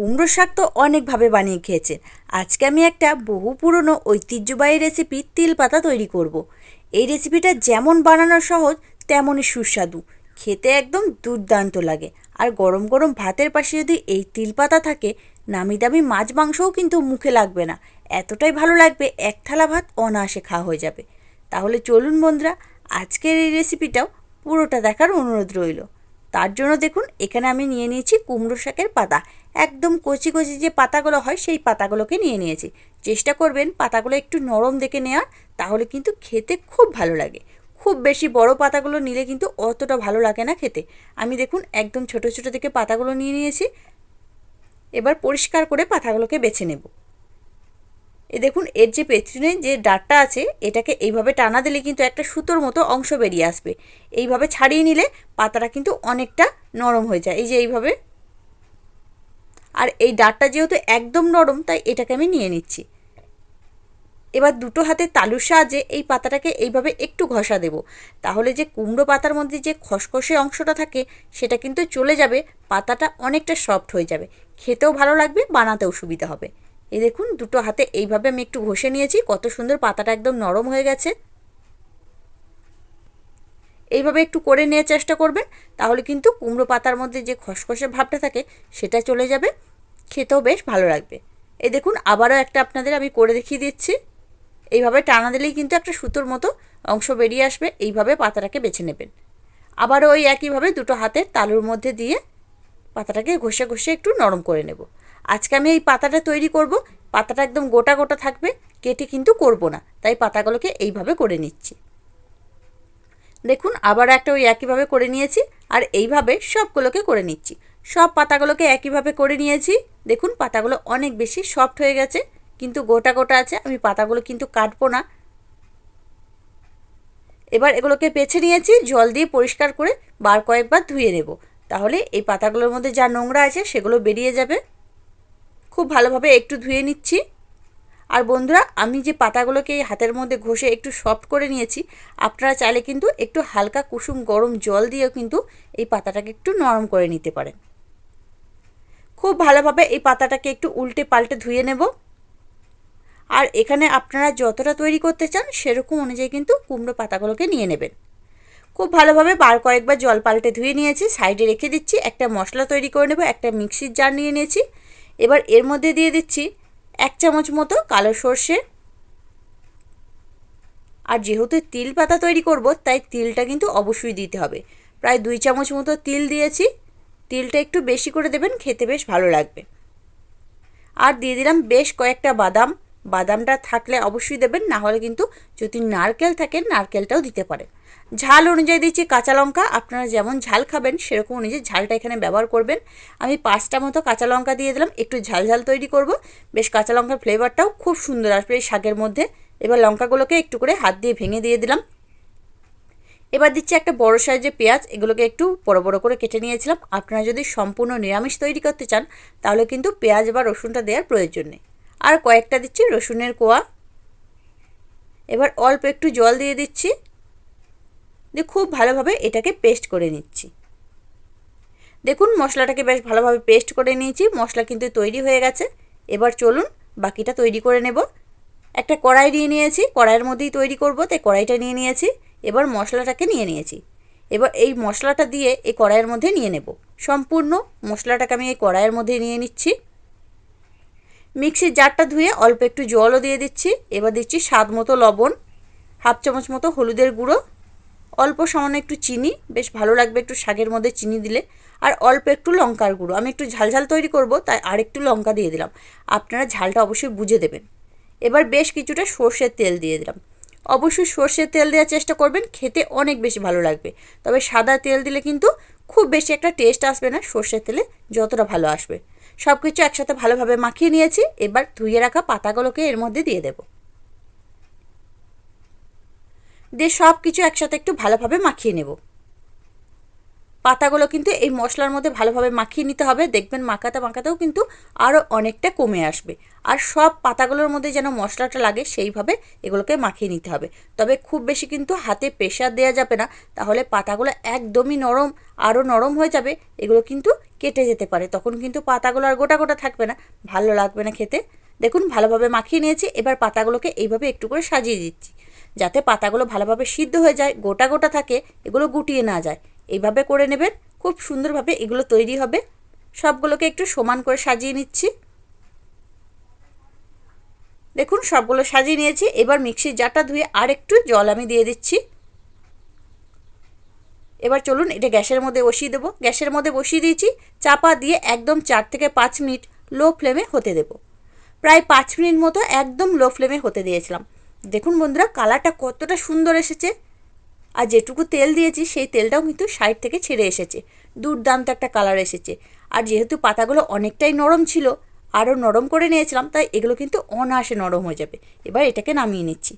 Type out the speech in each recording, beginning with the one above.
কুমড়ো শাক তো অনেকভাবে বানিয়ে খেয়েছেন আজকে আমি একটা বহু পুরনো ঐতিহ্যবাহী রেসিপি তিল পাতা তৈরি করব। এই রেসিপিটা যেমন বানানো সহজ, তেমনই সুস্বাদু। খেতে একদম দুর্দান্ত লাগে। আর গরম গরম ভাতের পাশে যদি এই তিল পাতা থাকে, নামি দামি মাছ মাংসও কিন্তু মুখে লাগবে না। এতটাই ভালো লাগবে, এক থালা ভাত অনায়াসে খাওয়া হয়ে যাবে। তাহলে চলুন বন্ধুরা, আজকের এই রেসিপিটাও পুরোটা দেখার অনুরোধ রইল। তার জন্য দেখুন, এখানে আমি নিয়ে নিয়েছি কুমড়ো শাকের পাতা। একদম কচি কচি যে পাতাগুলো হয়, সেই পাতাগুলোকে নিয়ে নিয়েছি। চেষ্টা করবেন পাতাগুলো একটু নরম দেখে নেওয়ার, তাহলে কিন্তু খেতে খুব ভালো লাগে। খুব বেশি বড় পাতাগুলো নিলে কিন্তু অতটা ভালো লাগে না খেতে। আমি দেখুন, একদম ছোট ছোট থেকে পাতাগুলো নিয়ে নিয়েছি। এবার পরিষ্কার করে পাতাগুলোকে বেছে নেব। এ দেখুন, এর যে পেছনে যে ডাটটা আছে, এটাকে এইভাবে টানা দিলে কিন্তু একটা সুতোর মতো অংশ বেরিয়ে আসবে। এইভাবে ছাড়িয়ে নিলে পাতাটা কিন্তু অনেকটা নরম হয়ে যায়। এই যে এইভাবে। আর এই ডাটটা যেহেতু একদম নরম, তাই এটাকে আমি নিয়ে নিচ্ছি। এবার দুটো হাতে তালুর সাহায্যে এই পাতাটাকে এইভাবে একটু ঘষা দেব। তাহলে যে কুমড়ো পাতার মধ্যে যে খসখসে অংশটা থাকে, সেটা কিন্তু চলে যাবে, পাতাটা অনেকটা সফট হয়ে যাবে। খেতেও ভালো লাগবে, বানাতেও সুবিধা হবে। এই দেখুন, দুটো হাতে এইভাবে আমি একটু ঘষে নিয়েছি, কত সুন্দর পাতাটা একদম নরম হয়ে গেছে। এইভাবে একটু করে নেওয়ার চেষ্টা করবেন, তাহলে কিন্তু কুমড়ো পাতার মধ্যে যে খসখসে ভাবটা থাকে, সেটা চলে যাবে, খেতেও বেশ ভালো লাগবে। এই দেখুন, আবারও একটা আপনাদের আমি করে দেখিয়ে দিচ্ছি। এইভাবে টানা দিলেই কিন্তু একটা সুতোর মতো অংশ বেরিয়ে আসবে, এইভাবে পাতাটাকে বেছে নেবেন। আবারও ওই একইভাবে দুটো হাতের তালুর মধ্যে দিয়ে পাতাটাকে ঘষে ঘষে একটু নরম করে নেব। আজকে আমি এই পাতাটা তৈরি করব। পাতাটা একদম গোটা গোটা থাকবে, কেটে কিন্তু করব না। তাই পাতাগুলোকে এইভাবে করে নিচ্ছি। দেখুন, আবার একটা ওই একইভাবে করে নিয়েছি আর এইভাবে সবগুলোকে করে নিচ্ছি। সব পাতাগুলোকে একইভাবে করে নিয়েছি। দেখুন, পাতাগুলো অনেক বেশি সফট হয়ে গেছে, কিন্তু গোটা গোটা আছে, আমি পাতাগুলো কিন্তু কাটবো না। এবার এগুলোকে পেছে নিয়েছি, জল দিয়ে পরিষ্কার করে বার কয়েকবার ধুয়ে নেব। তাহলে এই পাতাগুলোর মধ্যে যা নোংরা আছে সেগুলো বেরিয়ে যাবে। খুব ভালোভাবে একটু ধুয়ে নিচ্ছি। আর বন্ধুরা, আমি যে পাতাগুলোকে এই হাতের মধ্যে ঘষে একটু সফট করে নিয়েছি, আপনারা চাইলে কিন্তু একটু হালকা কুসুম গরম জল দিয়েও কিন্তু এই পাতাটাকে একটু নরম করে নিতে পারেন। খুব ভালোভাবে এই পাতাটাকে একটু উল্টে পাল্টে ধুয়ে নেব। আর এখানে আপনারা যতটা তৈরি করতে চান, সেরকম অনুযায়ী কিন্তু কুমড়ো পাতাগুলোকে নিয়ে নেবেন। খুব ভালোভাবে বার কয়েকবার জল পাল্টে ধুয়ে নিয়েছি, সাইডে রেখে দিচ্ছি, একটা মশলা তৈরি করে নেব, একটা মিক্সির জার নিয়ে নিয়েছি এবার এর মধ্যে দিয়ে দিচ্ছি এক চামচ মতো কালো সর্ষে। আর যেহেতু তিল পাতা তৈরি করব, তাই তিলটা কিন্তু অবশ্যই দিতে হবে। প্রায় দুই চামচ মতো তিল দিয়েছি। তিলটা একটু বেশি করে দেবেন, খেতে বেশ ভালো লাগবে। আর দিয়ে দিলাম বেশ কয়েকটা বাদাম। বাদামটা থাকলে অবশ্যই দেবেন, না হলে কিন্তু যদি নারকেল থাকে, নারকেলটাও দিতে পারেন। ঝাল অনুযায়ী দিচ্ছি কাঁচা লঙ্কা, আপনারা যেমন ঝাল খাবেন, সেরকম অনুযায়ী ঝালটা এখানে ব্যবহার করবেন। আমি পাঁচটা মতো কাঁচা লঙ্কা দিয়ে দিলাম, একটু ঝাল ঝাল তৈরি করব। বেশ কাঁচা লঙ্কার ফ্লেভারটাও খুব সুন্দর আসবে এই শাকের মধ্যে। এবার লঙ্কাগুলোকে একটু করে হাত দিয়ে ভেঙে দিয়ে দিলাম। এবার দিচ্ছি একটা বড় সাইজের পেঁয়াজ, এগুলোকে একটু বড় বড় করে কেটে নিয়েছিলাম। আপনারা যদি সম্পূর্ণ নিরামিষ তৈরি করতে চান, তাহলে কিন্তু পেঁয়াজ বা রসুনটা দেওয়ার প্রয়োজন নেই। আর কয়েকটা দিচ্ছি রসুনের কোয়া। এবার অল্প একটু জল দিয়ে দিচ্ছি। দিয়ে খুব ভালোভাবে এটাকে পেস্ট করে নিচ্ছি। দেখুন, মশলাটাকে বেশ ভালোভাবে পেস্ট করে নিয়েছি। মশলা কিন্তু তৈরি হয়ে গেছে। এবার চলুন বাকিটা তৈরি করে নেব। একটা কড়াই নিয়ে নিয়েছি। কড়াইয়ের মধ্যেই তৈরি করব, তাই কড়াইটা নিয়ে নিয়েছি। এবার মশলাটাকে নিয়ে নিয়েছি। এবার এই মশলাটা দিয়ে এই কড়াইয়ের মধ্যে নিয়ে নেব। সম্পূর্ণ মশলাটাকে আমি এই কড়াইয়ের মধ্যে নিয়ে নিচ্ছি। মিক্সির জারটা ধুয়ে অল্প একটু জলও দিয়ে দিচ্ছি। এবার দিচ্ছি স্বাদ মতো লবণ, হাফ চামচ মতো হলুদের গুঁড়ো, অল্প সামান্য একটু চিনি, বেশ ভালো লাগবে একটু শাকের মধ্যে চিনি দিলে। আর অল্প একটু লঙ্কার গুঁড়ো। আমি একটু ঝাল ঝাল তৈরি করব, তাই আর একটু লঙ্কা দিয়ে দিলাম। আপনারা ঝালটা অবশ্যই বুঝে দেবেন। এবার বেশ কিছুটা সর্ষের তেল দিয়ে দিলাম। অবশ্যই সর্ষের তেল দেওয়ার চেষ্টা করবেন, খেতে অনেক বেশি ভালো লাগবে। তবে সাদা তেল দিলে কিন্তু খুব বেশি একটা টেস্ট আসবে না, সর্ষের তেলে যতটা ভালো আসবে। সব কিছু একসাথে ভালোভাবে মাখিয়ে নিয়েছি। এবার ধুয়ে রাখা পাতাগুলোকে এর মধ্যে দিয়ে দেব। দিয়ে সব কিছু একসাথে একটু ভালোভাবে মাখিয়ে নেব। পাতাগুলো কিন্তু এই মশলার মধ্যে ভালোভাবে মাখিয়ে নিতে হবে। দেখবেন মাখাতে মাখাতেও কিন্তু আরও অনেকটা কমে আসবে। আর সব পাতাগুলোর মধ্যে যেন মশলাটা লাগে, সেইভাবে এগুলোকে মাখিয়ে নিতে হবে। তবে খুব বেশি কিন্তু হাতে প্রেশার দেওয়া যাবে না। তাহলে পাতাগুলো একদমই নরম আরও নরম হয়ে যাবে। এগুলো কিন্তু কেটে যেতে পারে। তখন কিন্তু পাতাগুলো আর গোটা গোটা থাকবে না। ভালো লাগবে না খেতে। দেখুন, ভালোভাবে মাখিয়ে নিয়েছি। এবার পাতাগুলোকে এইভাবে একটু করে সাজিয়ে দিচ্ছি। যাতে পাতাগুলো ভালোভাবে সিদ্ধ হয়ে যায়, গোটা গোটা থাকে, এগুলো গুটিয়ে না যায়। এইভাবে করে নেবেন। খুব সুন্দরভাবে এগুলো তৈরি হবে। সবগুলোকে একটু সমান করে সাজিয়ে নিচ্ছি। দেখুন, সবগুলো সাজিয়ে নিয়েছি। এবার মিক্সির জারটা ধুয়ে আর একটু জল আমি দিয়ে দিচ্ছি। এবার চলুন এটা গ্যাসের মধ্যে বসিয়ে দেবো। গ্যাসের মধ্যে বসিয়ে দিয়েছি, চাপা দিয়ে একদম চার থেকে পাঁচ মিনিট লো ফ্লেমে হতে দেবো। প্রায় পাঁচ মিনিট মতো একদম লো ফ্লেমে হতে দিয়েছিলাম। দেখুন বন্ধুরা, কালারটা কতটা সুন্দর এসেছে। আর যেটুকু তেল দিয়েছি, সেই তেলটাও কিন্তু সাইড থেকে ছেড়ে এসেছে। দুর্দান্ত একটা কালার এসেছে। আর যেহেতু পাতাগুলো অনেকটাই নরম ছিল, আরও নরম করে নিয়েছিলাম, তাই এগুলো কিন্তু অনায়াসে নরম হয়ে যাবে। এবার এটাকে নামিয়ে নিচ্ছি।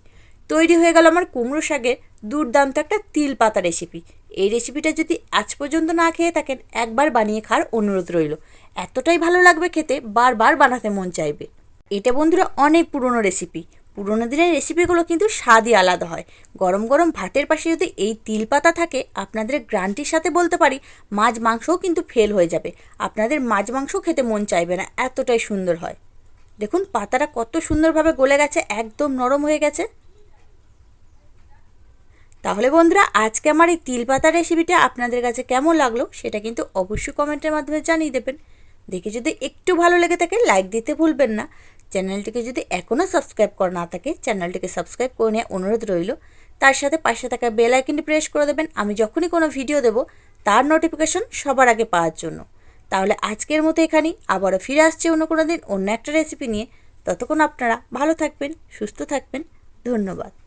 তৈরি হয়ে গেল আমার কুমড়ো শাকের দুর্দান্ত একটা তিল পাতা রেসিপি এই রেসিপিটা যদি আজ পর্যন্ত না খেয়ে থাকেন, একবার বানিয়ে খাওয়ার অনুরোধ রইল। এতটাই ভালো লাগবে খেতে, বারবার বানাতে মন চাইবে। এটা বন্ধুরা অনেক পুরনো রেসিপি পুরোনো দিনের রেসিপিগুলো কিন্তু স্বাদই আলাদা হয়। গরম গরম ভাতের পাশে যদি এই তিল পাতা থাকে, আপনাদের গ্রান্টির সাথে বলতে পারি, মাছ মাংসও কিন্তু ফেল হয়ে যাবে। আপনাদের মাছ মাংস খেতে মন চাইবে না, এতটাই সুন্দর হয়। দেখুন, পাতাটা কত সুন্দরভাবে গলে গেছে, একদম নরম হয়ে গেছে। তাহলে বন্ধুরা, আজকে আমার এই তিল পাতা রেসিপিটা আপনাদের কাছে কেমন লাগল সেটা কিন্তু অবশ্যই কমেন্টের মাধ্যমে জানিয়ে দেবেন। দেখে যদি একটু ভালো লেগে থাকে লাইক দিতে ভুলবেন না। চ্যানেলটিকে যদি এখনও সাবস্ক্রাইব করা না থাকে, চ্যানেলটিকে সাবস্ক্রাইব করে নেওয়া অনুরোধ রইল। তার সাথে পাশে থাকা বেল আইকনটি প্রেস করে দেবেন। আমি যখনই কোনো ভিডিও দেব, তার নোটিফিকেশন সবার আগে পাওয়ার জন্য। তাহলে আজকের মতো এখানেই আবারও ফিরে আসছে অন্য কোনো দিন অন্য একটা রেসিপি নিয়ে। ততক্ষণ আপনারা ভালো থাকবেন, সুস্থ থাকবেন। ধন্যবাদ।